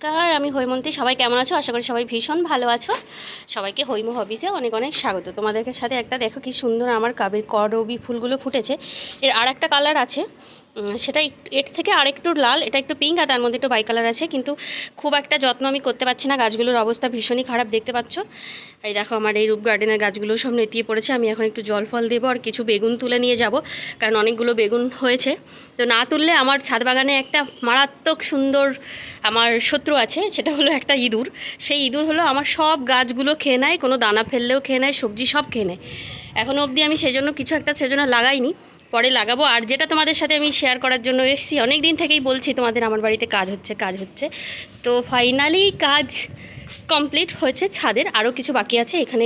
কার আমি হৈমন্তী। সবাই কেমন আছো? আশা করি সবাই ভীষণ ভালো আছো। সবাইকে হৈম হবিসে অনেক অনেক স্বাগত। তোমাদেরকে সাথে একটা দেখো কি সুন্দর আমার কাবের করবি ফুলগুলো ফুটেছে। এর আর একটা কালার আছে। সেটা এর থেকে আরেকটু লাল, এটা একটু পিঙ্ক আর তার মধ্যে একটু বাই কালার আছে। কিন্তু খুব একটা যত্ন আমি করতে পারছি না, গাছগুলোর অবস্থা ভীষণই খারাপ, দেখতে পাচ্ছ? এই দেখো আমার এই রূপ গার্ডেনের গাছগুলো সব নেতিয়ে পড়েছে, আমি এখন একটু জল ফল দেবো আর কিছু বেগুন তুলে নিয়ে যাব, কারণ অনেকগুলো বেগুন হয়েছে। তো না তুললে আমার ছাদ বাগানে একটা মারাত্মক সুন্দর আমার শত্রু আছে, সেটা হলো একটা ইঁদুর। সেই ইঁদুর হলো আমার সব গাছগুলো খেয়ে নেয়, কোনো দানা ফেললেও খেয়ে নেয়, সবজি সব খেয়ে নেয়। এখনও অবধি আমি সেজন্য কিছু একটা সেজন্য লাগাইনি। পরে লাগাবো। আর যেটা তোমাদের সাথে আমি শেয়ার করার জন্য এসেছি অনেক দিন থেকেই বলছি তোমাদের আমার বাড়িতে কাজ হচ্ছে কাজ হচ্ছে। তো ফাইনালি কাজ কমপ্লিট হয়েছে ছাদের আরও কিছু বাকি আছে। এখানে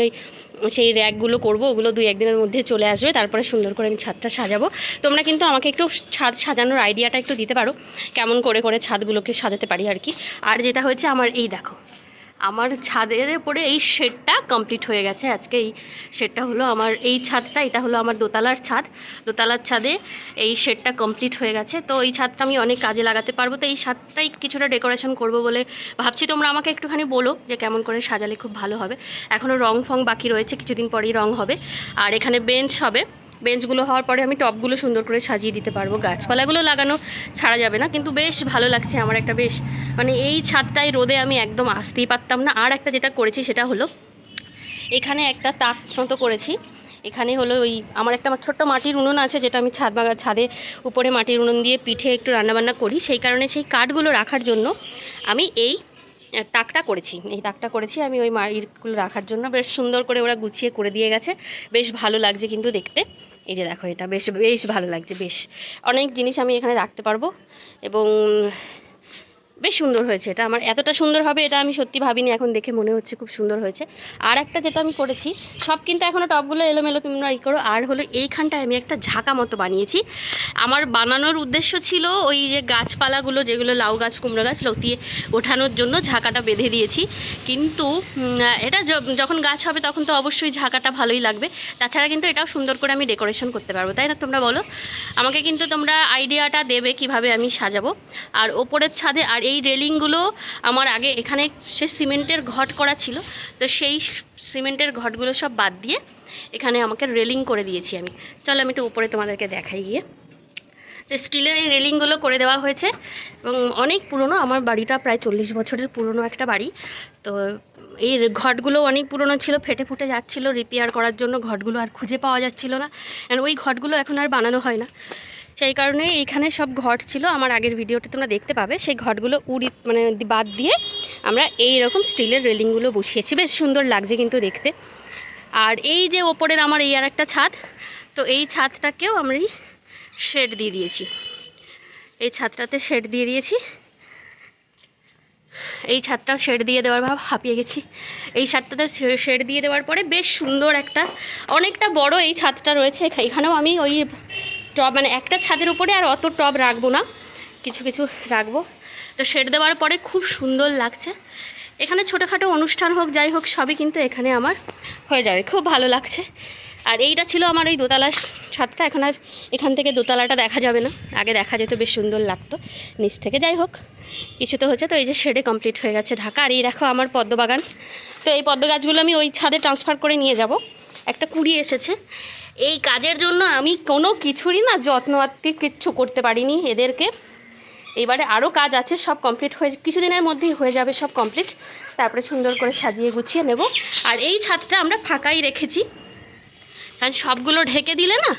ওই সেই র্যাকগুলো করব, ওগুলো দুই একদিনের মধ্যে চলে আসবে। তারপরে সুন্দর করে আমি ছাদটা সাজাবো। তোমরা কিন্তু আমাকে একটু ছাদ সাজানোর আইডিয়াটা একটু দিতে পারো, কেমন করে করে ছাদগুলোকে সাজাতে পারি আর কি। আর যেটা হয়েছে আমার, এই দেখো আমার ছাদের উপরে এই শেডটা কমপ্লিট হয়ে গেছে। আজকে এই শেডটা হলো আমার, এই ছাদটা, এটা হলো আমার দোতলার ছাদ। দোতলার ছাদে এই শেডটা কমপ্লিট হয়ে গেছে। তো এই ছাদটা আমি অনেক কাজে লাগাতে পারব। তো এই ছাদটাই কিছুটা ডেকোরেশন করব বলে ভাবছি। তোমরা আমাকে একটুখানি বলো যে কেমন করে সাজালে খুব ভালো হবে। এখনও রং ফং বাকি রয়েছে, কিছুদিন পরেই রং হবে। আর এখানে বেঞ্চ হবে। বেঞ্চগুলো হওয়ার পরে আমি টপগুলো সুন্দর করে সাজিয়ে দিতে পারব। গাছপালাগুলো লাগানো ছাড়া যাবে না, কিন্তু বেশ ভালো লাগছে আমার একটা বেশ মানে এই ছাদটায় রোদে আমি একদম আসতেই পারতাম না। আর একটা যেটা করেছি সেটা হলো, এখানে একটা তাক মতো করেছি। এখানে হলো ওই আমার একটা ছোট্ট মাটির উনুন আছে, যেটা আমি ছাদ বাগা ছাদে উপরে মাটির উনুন দিয়ে পিঠে একটু রান্নাবান্না করি। সেই কারণে সেই কাঠগুলো রাখার জন্য আমি এই তাকটা করেছি। এই তাকটা করেছি, আমি ওই মাটিরগুলো রাখার জন্য বেশ সুন্দর করে ওরা গুছিয়ে করে দিয়ে গেছে। বেশ ভালো লাগছে কিন্তু দেখতে। এই যে দেখো এটা বেশ বেশ ভালো লাগছে, বেশ। অনেক জিনিস আমি এখানে রাখতে পারব এবং বেশ সুন্দর হয়েছে এটা। আমার এতটা সুন্দর হবে এটা আমি সত্যি ভাবিনি, এখন দেখে মনে হচ্ছে খুব সুন্দর হয়েছে। আর একটা যেটা আমি করেছি, সব কিন্তু এখনও টপগুলো এলোমেলো তোমরা ই করো। আর হলো এইখানটায় আমি একটা ঝাঁকা মতো বানিয়েছি। আমার বানানোর উদ্দেশ্য ছিল ওই যে গাছপালাগুলো, যেগুলো লাউ গাছ, কুমড়ো গাছ লতিয়ে ওঠানোর জন্য ঝাঁকাটা বেঁধে দিয়েছি। কিন্তু এটা যখন গাছ হবে তখন তো অবশ্যই ঝাঁকাটা ভালোই লাগবে। তাছাড়া কিন্তু এটাও সুন্দর করে আমি ডেকোরেশন করতে পারব, তাই না তোমরা বলো? আমাকে কিন্তু তোমরা আইডিয়াটা দেবে কীভাবে আমি সাজাবো। আর ওপরের ছাদে, আর এই রেলিংগুলো আমার আগে এখানে সে সিমেন্টের ঘট করা ছিল, তো সেই সিমেন্টের ঘটগুলো সব বাদ দিয়ে এখানে আমাকে রেলিং করে দিয়েছি আমি। চলো আমি একটু উপরে তোমাদেরকে দেখাই গিয়ে। তো স্টিলের এই রেলিংগুলো করে দেওয়া হয়েছে এবং অনেক পুরনো, আমার বাড়িটা প্রায় চল্লিশ বছরের পুরনো একটা বাড়ি। তো এই ঘটগুলো অনেক পুরনো ছিল, ফেটে ফুটে যাচ্ছিল রিপেয়ার করার জন্য ঘটগুলো আর খুঁজে পাওয়া যাচ্ছিল না। আর ওই ঘটগুলো এখন আর বানানো হয় না। সেই কারণে এইখানে সব ঘট ছিল, আমার আগের ভিডিওতে তোমরা দেখতে পাবে। সেই ঘটগুলো উড়ি মানে বাদ দিয়ে আমরা এই রকম স্টিলের রেলিংগুলো বসিয়েছি। বেশ সুন্দর লাগছে কিন্তু দেখতে। আর এই যে ওপরের আমার এই আর একটা ছাদ, তো এই ছাদটাকেও আমি শেড দিয়ে দিয়েছি। এই ছাদটাতে শেড দিয়ে দিয়েছি। এই ছাদটা শেড দিয়ে দেওয়ার ভাব হাঁপিয়ে গেছি। এই ছাদটাতে শেড দিয়ে দেওয়ার পরে বেশ সুন্দর একটা, অনেকটা বড় এই ছাদটা রয়েছে। এখা- এখানেও আমি ওই টব মানে একটা ছাদের উপরে আর অত টব রাখব না, কিছু কিছু রাখব। তো শেড দেওয়ার পরে খুব সুন্দর লাগছে। এখানে ছোটোখাটো অনুষ্ঠান হোক, যাই হোক, সবই কিন্তু এখানে আমার হয়ে যাবে, খুব ভালো লাগছে। আর এইটা ছিল আমার ওই দোতলার ছাদটা, এখন আর এখান থেকে দোতলাটা দেখা যাবে না। আগে দেখা যেত, বেশ সুন্দর লাগতো নিচ থেকে, যাই হোক, কিছু তো হচ্ছে, তো এই যে শেডে কমপ্লিট হয়ে গেছে ঢাকা। আর এই দেখো আমার পদ্ম বাগান তো এই পদ্ম গাছগুলো আমি ওই ছাদে ট্রান্সফার করে নিয়ে যাব। একটা কুড়ি এসেছে। এই কাজের জন্য আমি কোনো কিছুরই না যত্ন আত্মি কিচ্ছু করতে পারিনি এদেরকে। এবারে আরও কাজ আছে, সব কমপ্লিট হয়ে কিছুদিনের মধ্যেই হয়ে যাবে সব কমপ্লিট তারপরে সুন্দর করে সাজিয়ে গুছিয়ে নেব। আর এই ছাদটা আমরা ফাঁকাই রেখেছি। কারণ সবগুলো ঢেকে দিলে না,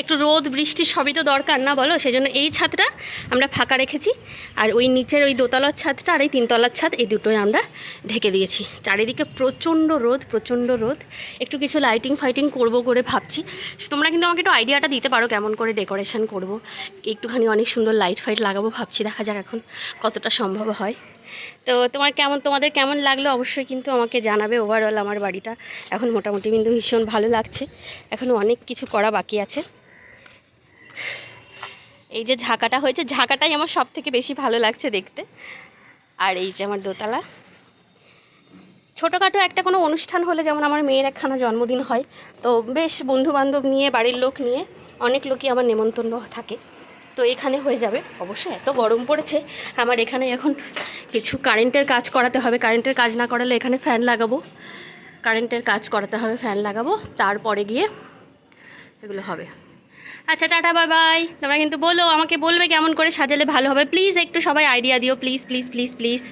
একটু রোদ, বৃষ্টি সবই তো দরকার, না বলো? সেই জন্য এই ছাদটা আমরা ফাঁকা রেখেছি। আর ওই নিচের ওই দোতলার ছাদটা আর এই তিনতলার ছাদ, এই দুটোই আমরা ঢেকে দিয়েছি। চারিদিকে প্রচণ্ড রোদ প্রচণ্ড রোদ। একটু কিছু লাইটিং ফাইটিং করব করে ভাবছি। তোমরা কিন্তু আমাকে একটু আইডিয়াটা দিতে পারো কেমন করে ডেকোরেশন করব। একটুখানি অনেক সুন্দর লাইট ফাইট লাগাবো ভাবছি, দেখা যাক এখন কতটা সম্ভব হয়। তো তোমার কেমন, তোমাদের কেমন লাগল অবশ্যই কিন্তু আমাকে জানাবে ওভারঅল আমার বাড়িটা। এখন মোটামুটি কিন্তু ভীষণ ভালো লাগছে। এখনও অনেক কিছু করা বাকি আছে। এই যে ঝাঁকাটা হয়েছে, ঝাঁকাটাই আমার সব থেকে বেশি ভালো লাগছে দেখতে। আর এই যে আমার দোতলা। ছোটোখাটো একটা কোনো অনুষ্ঠান হলে যেমন আমার মেয়ের একখানা জন্মদিন হয়, তো বেশ বন্ধু বান্ধব নিয়ে, বাড়ির লোক নিয়ে অনেক লোকই আমার নেমন্তন্ন থাকে। তো এখানে হয়ে যাবে। অবশ্যই এত গরম পড়েছে, আমার এখানে এখন কিছু কারেন্টের কাজ করাতে হবে। কারেন্টের কাজ না করালে এখানে ফ্যান লাগাবো। কারেন্টের কাজ করাতে হবে ফ্যান লাগাবো। তারপরে গিয়ে এগুলো হবে। আচ্ছা টাটা বাই বাই তোমরা কিন্তু বলো, আমাকে বলবে কেমন করে সাজালে ভালো হবে। প্লিজ একটু সবাই আইডিয়া দিও। Please please please please